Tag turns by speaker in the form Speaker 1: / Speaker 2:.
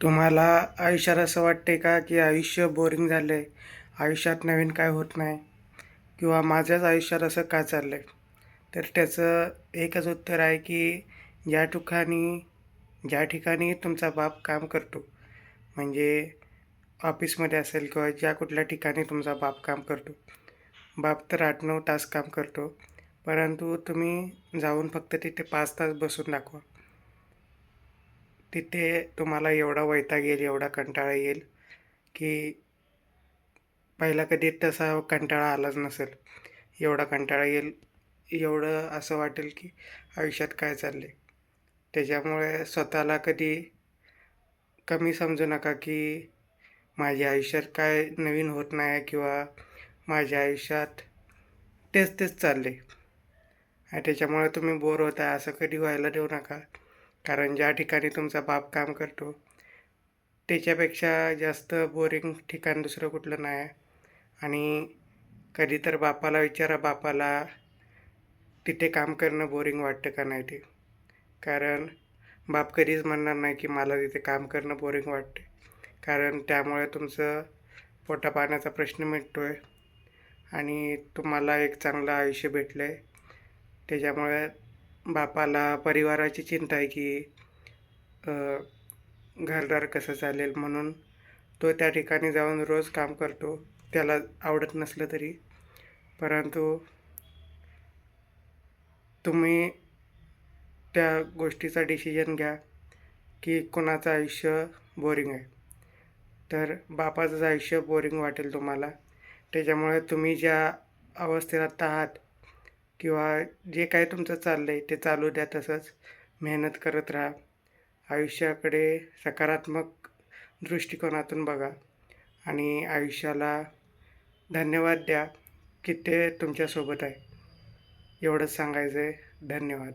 Speaker 1: तुम्हाला आयुष्यात असं वाटते का की आयुष्य बोरिंग झालं आहे आयुष्यात नवीन काय होत नाही? किंवा माझ्याच आयुष्यात असं का चाललं आहे तर त्याचं एकच उत्तर आहे की ज्या ठिकाणी ज्या ठिकाणी तुमचा बाप काम करतो म्हणजे ऑफिसमध्ये असेल किंवा ज्या कुठल्या ठिकाणी तुमचा बाप काम करतो बाप तर आठ नऊ तास काम करतो परंतु तुम्ही जाऊन फक्त तिथे पाच तास बसून दाखवा. तिथे तुम्हाला एवढा वैताग येईल एवढा कंटाळा येईल की पहिला कधी तसा कंटाळा आलाच नसेल. एवढा कंटाळा येईल एवढं असं वाटेल की आयुष्यात काय चालले त्याच्यामुळे स्वतःला कधी कमी समजू नका की माझ्या आयुष्यात काय नवीन होत नाही किंवा माझ्या आयुष्यात तेच तेच चालले आणि त्याच्यामुळे तुम्ही बोर होत आहे असं कधी व्हायला देऊ नका. कारण ज्या ठिकाणी तुमचा बाप काम करतो त्याच्यापेक्षा जास्त बोरिंग ठिकाण दुसरं कुठलं नाही. आहे आणि कधी तर बापाला विचारा बापाला तिथे काम करणं बोरिंग वाटतं का नाही ते. कारण बाप कधीच म्हणणार नाही की मला तिथे काम करणं बोरिंग वाटते कारण त्यामुळे तुमचं पोटापाण्याचा प्रश्न मिटतो आहे आणि तुम्हाला एक चांगलं आयुष्य भेटलं आहे त्याच्यामुळे बापाला परिवाराची चिंता आहे की घरदार कसं चालेल म्हणून तो त्या ठिकाणी जाऊन रोज काम करतो. त्याला आवडत नसलं तरी. परंतु तुम्ही त्या गोष्टीचा डिसिजन घ्या की कोणाचं आयुष्य बोरिंग आहे. तर बापाचंच आयुष्य बोरिंग वाटेल तुम्हाला. त्याच्यामुळे तुम्ही ज्या अवस्थेत आत्ता आहात किंवा जे काही तुमचं चाललं आहे ते चालू द्या तसंच. मेहनत करत राहा. आयुष्याकडे सकारात्मक दृष्टिकोनातून बघा आणि आयुष्याला धन्यवाद द्या की ते तुमच्यासोबत आहे. एवढंच सांगायचं आहे धन्यवाद.